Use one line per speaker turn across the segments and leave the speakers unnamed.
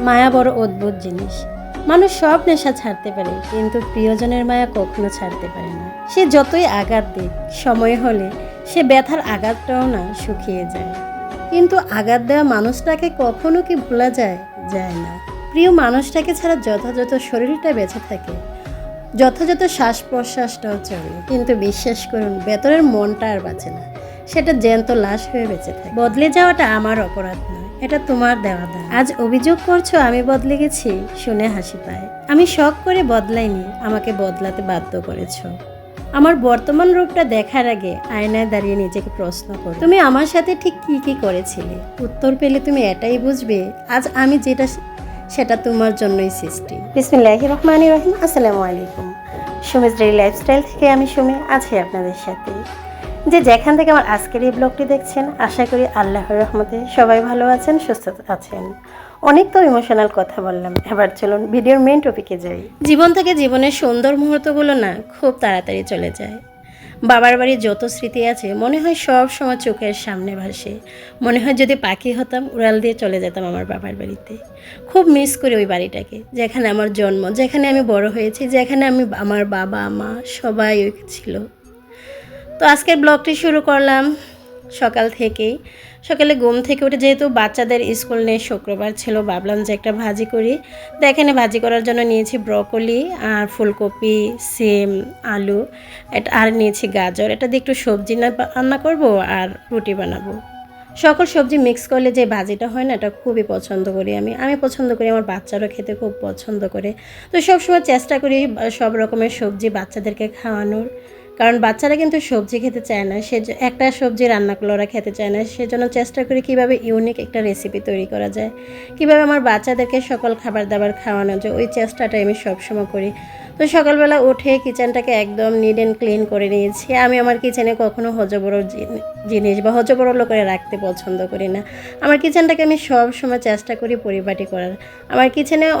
মায়া বড় অদ্ভুত জিনিস। মানুষ সব নেশা ছাড়তে পারে, কিন্তু প্রিয়জনের মায়া কখনো ছাড়তে পারে না। সে যতই আঘাত দিক, সময় হলে সে ব্যথার আঘাতটাও না শুকিয়ে যায়। কিন্তু আঘাত দেওয়া মানুষটাকে কখনো কি ভোলা যায়? যায় না। প্রিয় মানুষটাকে ছাড়া যথাযথ শরীরটা বেঁচে থাকে। যথাযথ শ্বাস প্রশ্বাসটাও চলে। কিন্তু বিশ্বাস করুন, ভেতরের মনটা আর বাঁচে না। সেটা জ্যান্ত লাশ হয়ে বেঁচে থাকে। বদলে যাওয়াটা আমার অপরাধ নয় এটা তোমার দেওয়া দান আজ অভিযোগ করছ আমি বদলে গেছি, শুনে হাসি পায়। আমি শখ করে বদলাইনি, আমাকে বদলাতে বাধ্য করেছ। আমার বর্তমান রূপটা দেখার আগে আয়নায় দাঁড়িয়ে নিজেকে প্রশ্ন করো। তুমি আমার সাথে ঠিক কি কি করেছিলে? উত্তর পেলে তুমি এটাই বুঝবে, আজ আমি যেটা সেটা তোমার জন্যই সৃষ্টি। বিসমিল্লাহ রহমান রহিম, আসসালামু আলাইকুম। সুমিজ লাইফস্টাইল থেকে আমি সুমি আছি আপনাদের সাথে। যে যেখান থেকে আমার আজকের এই ব্লগটি দেখছেন, আশা করি আল্লাহর রহমতে সবাই ভালো আছেন, সুস্থ আছেন। অনেক তো ইমোশনাল কথা বললাম। এবার চলুন ভিডিওর মেন টপিকে যাই। জীবন থেকে জীবনের সুন্দর মুহূর্তগুলো না খুব তাড়াতাড়ি চলে যায়। বাবার বাড়ির যত স্মৃতি আছে, মনে হয় সব সময় চোখের সামনে ভাসে। মনে হয় যদি পাখি হতাম, উড়াল দিয়ে চলে যেতাম আমার বাবার বাড়িতে। খুব মিস করি ওই বাড়িটাকে, যেখানে আমার জন্ম, যেখানে আমি বড় হয়েছি, যেখানে আমি আমার বাবা, মা সবাই ছিল। তো আজকের ব্লগটি শুরু করলাম সকাল থেকেই। সকালে ঘুম থেকে উঠে যেহেতু বাচ্চাদের স্কুল নেই, শুক্রবার ছিল, ভাবলাম যে একটা ভাজি করি। তো এখানে ভাজি করার জন্য নিয়েছি ব্রকলি আর ফুলকপি, সিম, আলু, এটা, আর নিয়েছি গাজর। এটা দিয়ে একটু সবজি না রান্না করব আর রুটি বানাবো। সকল সবজি মিক্স করলে যে ভাজিটা হয় না, এটা খুবই পছন্দ করি আমি। আমি পছন্দ করি, আমার বাচ্চারও খেতে খুব পছন্দ করে। তো সবসময় চেষ্টা করি সব রকমের সবজি বাচ্চাদেরকে খাওয়ানোর। কারণ বাচ্চারা কিন্তু সবজি খেতে চায় না, সে একটা সবজি রান্না করলে ওরা খেতে চায় না, সেজন্য চেষ্টা করি কীভাবে ইউনিক একটা রেসিপি তৈরি করা যায়। কীভাবে আমার বাচ্চাদেরকে সকল খাবার দাবার খাওয়ানো যায়, ওই চেষ্টাটাই আমি সবসময় করি। তো সকালবেলা উঠে কিচেনটাকে একদম নিট অ্যান্ড ক্লিন করে নিয়েছি। আমি আমার কিচেনে কখনো হজবড় জিনি- জিনিস বা হজবরল করে রাখতে পছন্দ করি না। আমার কিচেনটাকে আমি সব সময় চেষ্টা করি পরিপাটি করার। আমার কিচেনে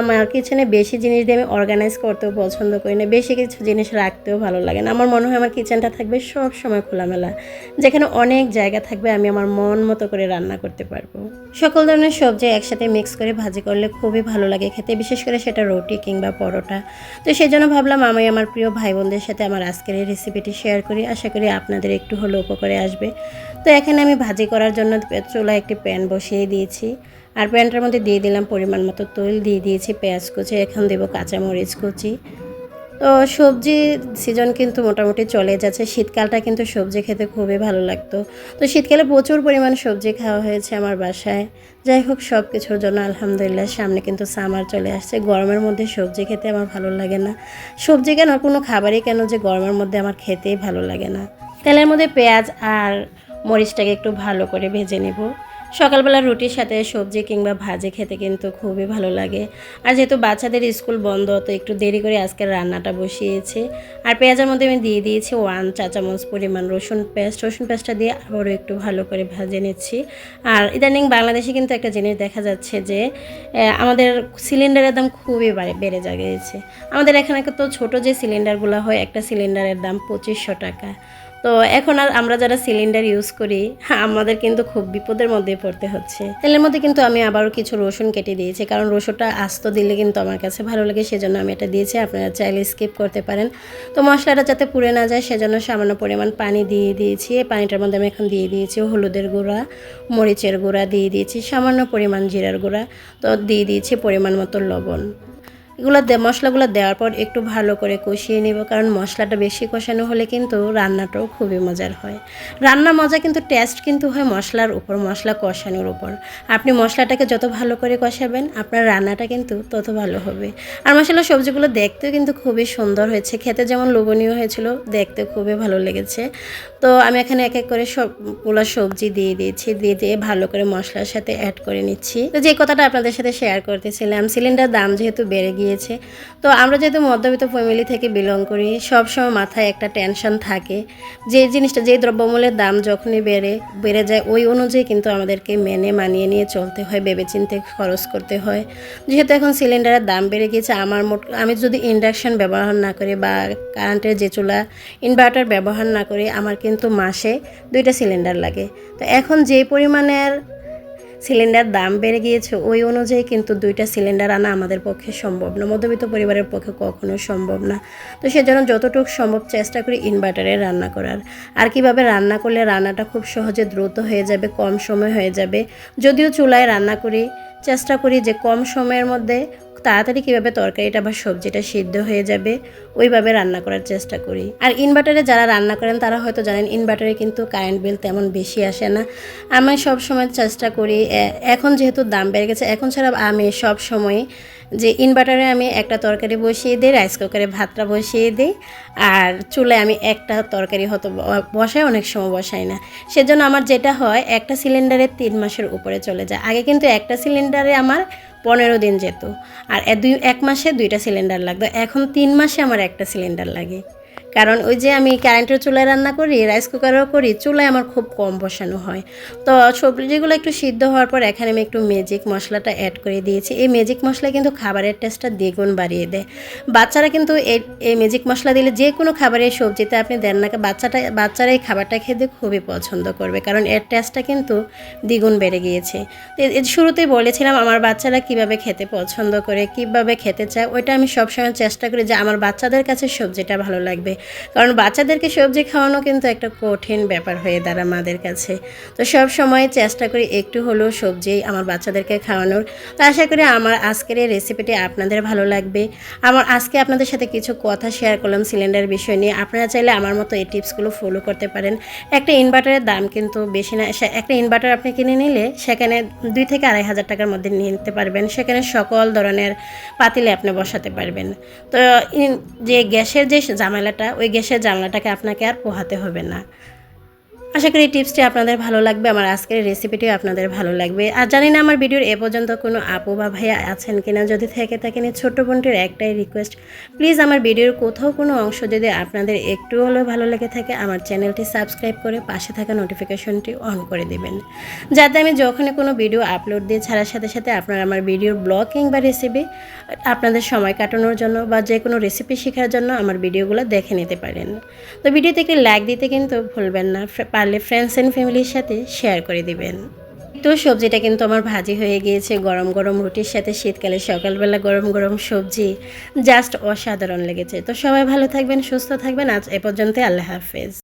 আমার কিচেনে বেশি জিনিস দিয়ে আমি অর্গানাইজ করতেও পছন্দ করি না, বেশি কিছু জিনিস রাখতেও ভালো লাগে না। আমার মনে হয় আমার কিচেনটা থাকবে সব সময় খোলামেলা, যেখানে অনেক জায়গা থাকবে আমি আমার মন মতো করে রান্না করতে পারব। সকল ধরনের সবজি একসাথে মিক্স করে ভাজি করলে খুবই ভালো লাগে খেতে, বিশেষ করে সেটা রুটি কিংবা পরোটা। তো সেই জন্য ভাবলাম আমি আমার প্রিয় ভাই বোনদের সাথে আমার আজকের এই রেসিপিটি শেয়ার করি। আশা করি আপনাদের একটু হলেও উপকারে আসবে। তো এখানে আমি ভাজি করার জন্য চুলায় একটি প্যান বসিয়ে দিয়েছি। আর প্যানটার মধ্যে দিয়ে দিলাম পরিমাণ মতো তৈল, দিয়ে দিয়েছি পেঁয়াজ কুচি, এখন দেবো কাঁচামরিচ কুচি। তো সবজি সিজন কিন্তু মোটামুটি চলে যাচ্ছে। শীতকালটা কিন্তু সবজি খেতে খুবই ভালো লাগতো। তো শীতকালে প্রচুর পরিমাণ সবজি খাওয়া হয়েছে আমার বাসায়। যাই হোক সব কিছুর জন্য আলহামদুলিল্লাহ সামনে কিন্তু সামার চলে আসছে। গরমের মধ্যে সবজি খেতে আমার ভালো লাগে না। সবজি কেন কোনো খাবারই কেন যে গরমের মধ্যে আমার খেতেই ভালো লাগে না। তেলের মধ্যে পেঁয়াজ আর মরিচটাকে একটু ভালো করে ভেজে নেব। সকালবেলা রুটির সাথে সবজি কিংবা ভাজি খেতে কিন্তু খুবই ভালো লাগে। আর যেহেতু বাচ্চাদের স্কুল বন্ধ, তো একটু দেরি করে আজকের রান্নাটা বসিয়েছি। আর পেঁয়াজের মধ্যে আমি দিয়ে দিয়েছি ওয়ান চা চামচ পরিমাণ রসুন পেস্ট। রসুন পেস্টটা দিয়ে আবারও একটু ভালো করে ভাজে নিচ্ছি। আর ইদানিং বাংলাদেশে কিন্তু একটা জিনিস দেখা যাচ্ছে যে আমাদের সিলিন্ডারের দাম খুবই বাড়ে, বেড়ে যা গিয়েছে আমাদের এখানে তো ছোট যে সিলিন্ডারগুলো হয়, একটা সিলিন্ডারের দাম পঁচিশশো টাকা। তো এখন আর আমরা যারা সিলিন্ডার ইউজ করি হ্যাঁ, আমাদের কিন্তু খুব বিপদের মধ্যে পড়তে হচ্ছে। তেলের মধ্যে কিন্তু আমি আবারও কিছু রসুন কেটে দিয়েছি কারণ রসুনটা আস্ত দিলে কিন্তু আমার কাছে ভালো লাগে সেজন্য আমি এটা দিয়েছি। আপনারা চাইলে স্কিপ করতে পারেন। তো মশলাটা যাতে পুড়ে না যায় সেজন্য সামান্য পরিমাণ পানি দিয়ে দিয়েছি। পানিটার মধ্যে আমি এখন দিয়ে দিয়েছি হলুদের গুঁড়া মরিচের গুঁড়া দিয়ে দিয়েছি সামান্য পরিমাণ জিরার গুঁড়া তো দিয়ে দিয়েছি পরিমাণ মতো লবণ। এগুলো মশলাগুলো দেওয়ার পর একটু ভালো করে কষিয়ে নেব, কারণ মশলাটা বেশি কষানো হলে কিন্তু রান্নাটাও খুবই মজার হয়। রান্না মজা কিন্তু টেস্ট কিন্তু হয় মশলার উপর, মশলা কষানোর উপর। আপনি মশলাটাকে যত ভালো করে কষাবেন, আপনার রান্নাটা কিন্তু তত ভালো হবে। আর মশলা সবজিগুলো দেখতেও কিন্তু খুবই সুন্দর হয়েছে। খেতে যেমন লোভনীয় হয়েছিল দেখতে খুবই ভালো লেগেছে। তো আমি এখানে এক এক করে সবগুলো সবজি দিয়ে দিয়েছি, দিয়ে দিয়ে ভালো করে মশলার সাথে অ্যাড করে নিচ্ছি। তো যে কথাটা আপনাদের সাথে শেয়ার করতেছিলাম সিলিন্ডার দাম যেহেতু বেড়ে গিয়েছে। তো আমরা যেহেতু মধ্যবিত্ত ফ্যামিলি থেকে বিলং করি, সবসময় মাথায় একটা টেনশন থাকে। যে জিনিসটা, যে দ্রব্যমূল্যের দাম যখনই বেড়ে বেড়ে যায়, ওই অনুযায়ী কিন্তু আমাদেরকে মেনে মানিয়ে নিয়ে চলতে হয়, ভেবেচিন্তে খরচ করতে হয়। যেহেতু এখন সিলিন্ডারের দাম বেড়ে গিয়েছে, আমার মোট, আমি যদি ইন্ডাকশান ব্যবহার না করি বা কারেন্টের যে চুলা ইনভার্টার ব্যবহার না করি, আমার কিন্তু মাসে দুইটা সিলিন্ডার লাগে। তো এখন যে পরিমাণের সিলিন্ডার দাম বেড়ে গিয়েছে, ওই অনুযায়ী কিন্তু দুইটা সিলিন্ডার আনা আমাদের পক্ষে সম্ভব না, মধ্যবিত্ত পরিবারের পক্ষে কখনো সম্ভব না। তো সেজন্য যতটুকু সম্ভব চেষ্টা করি ইনভার্টারে রান্না করার। আর কীভাবে রান্না করলে রান্নাটা খুব সহজে দ্রুত হয়ে যাবে, কম সময় হয়ে যাবে, যদিও চুলায় রান্না করি, চেষ্টা করি যে কম সময়ের মধ্যে তাড়াতাড়ি কীভাবে তরকারিটা বা সবজিটা সিদ্ধ হয়ে যাবে, ওইভাবে রান্না করার চেষ্টা করি। আর ইনভার্টারে যারা রান্না করেন, তারা হয়তো জানেন ইনভার্টারে কিন্তু কারেন্ট বিল তেমন বেশি আসে না। আমি সব সময় চেষ্টা করি এখন যেহেতু দাম বেড়ে গেছে, এখন ছাড়া আমি সব সময় যে ইনভার্টারে আমি একটা তরকারি বসিয়ে দিই রাইস কুকারে ভাতটা বসিয়ে দিই, আর চুলে আমি একটা তরকারি হয়তো বসাই, অনেক সময় বসাই না। সেজন্য আমার যেটা হয়, একটা সিলিন্ডারে তিন মাসের উপরে চলে যায়। আগে কিন্তু একটা সিলিন্ডারে আমার পনেরো দিন যেত। আর দুই, এক মাসে দুইটা সিলিন্ডার লাগতো। এখন তিন মাসে আমার একটা সিলিন্ডার লাগে। কারণ ওই যে আমি কারেন্টের চুলায় রান্না করি রাইস কুকারও করি, চুলায় আমার খুব কম বসানো হয়। তো সবজিগুলো একটু সিদ্ধ হওয়ার পর এখানে আমি একটু ম্যাজিক মশলাটা অ্যাড করে দিয়েছি। এই ম্যাজিক মশলা কিন্তু খাবারের টেস্টটা দ্বিগুণ বাড়িয়ে দেয়। বাচ্চারা কিন্তু এই এই ম্যাজিক মশলা দিলে যে কোনো খাবারের সবজিতে আপনি দেন না, বাচ্চাটা, বাচ্চারা এই খাবারটা খেতে খুবই পছন্দ করবে, কারণ এর টেস্টটা কিন্তু দ্বিগুণ বেড়ে গিয়েছে। শুরুতেই বলেছিলাম আমার বাচ্চারা কীভাবে খেতে পছন্দ করে, কীভাবে খেতে চায়, ওইটা আমি সবসময় চেষ্টা করি যে আমার বাচ্চাদের কাছে সবজিটা ভালো লাগবে। কারণ বাচ্চাদেরকে সবজি খাওয়ানো কিন্তু একটা কঠিন ব্যাপার হয়ে দাঁড়া মাদের কাছে। তো সব সময় চেষ্টা করি একটু হলেও সবজি আমার বাচ্চাদেরকে খাওয়ানোর। তো আশা করি আমার আজকের এই রেসিপিটি আপনাদের ভালো লাগবে। আমার আজকে আপনাদের সাথে কিছু কথা শেয়ার করলাম সিলিন্ডার বিষয় নিয়ে। আপনারা চাইলে আমার মতো এই টিপসগুলো ফলো করতে পারেন। একটা ইনভার্টারের দাম কিন্তু বেশি না। একটা ইনভার্টার আপনি কিনে নিলে সেখানে দুই থেকে আড়াই হাজার টাকার মধ্যে নিয়ে নিতে পারবেন। সেখানে সকল ধরনের পাতিলে আপনি বসাতে পারবেন। তো যে গ্যাসের যে জামেলাটা ওই গ্যাসের জানলাটাকে আপনাকে আর পোহাতে হবে না। আশা করি টিপসটি আপনাদের ভালো লাগবে, আমার আজকের রেসিপিটিও আপনাদের ভালো লাগবে। আর জানি না আমার ভিডিওর এ পর্যন্ত কোনো আপু বা ভাইয়া আছেন কিনা, যদি থেকে থাকেন ছোট্ট বোনটির একটাই রিকোয়েস্ট প্লিজ আমার ভিডিওর কোথাও কোনো অংশ যদি আপনাদের একটু হলেও ভালো লেগে থাকে, আমার চ্যানেলটি সাবস্ক্রাইব করে পাশে থাকা নোটিফিকেশনটি অন করে দেবেন। যাতে আমি যখনই কোনো ভিডিও আপলোড দিয়ে ছাড়ার সাথে সাথে আপনারা আমার ভিডিওর ব্লগ কিংবা রেসিপি আপনাদের সময় কাটানোর জন্য বা যে কোনো রেসিপি শেখার জন্য আমার ভিডিওগুলো দেখে নিতে পারেন। তো ভিডিওতে একটি লাইক দিতে কিন্তু ভুলবেন না পারলে ফ্রেন্ডস অ্যান্ড ফ্যামিলির সাথে শেয়ার করে দিবেন। তো সবজিটা কিন্তু আমার ভাজি হয়ে গিয়েছে, গরম গরম রুটির সাথে শীতকালে সকালবেলা গরম গরম সবজি জাস্ট অসাধারণ লেগেছে। তো সবাই ভালো থাকবেন, সুস্থ থাকবেন, আজ এ পর্যন্ত আল্লাহ হাফেজ।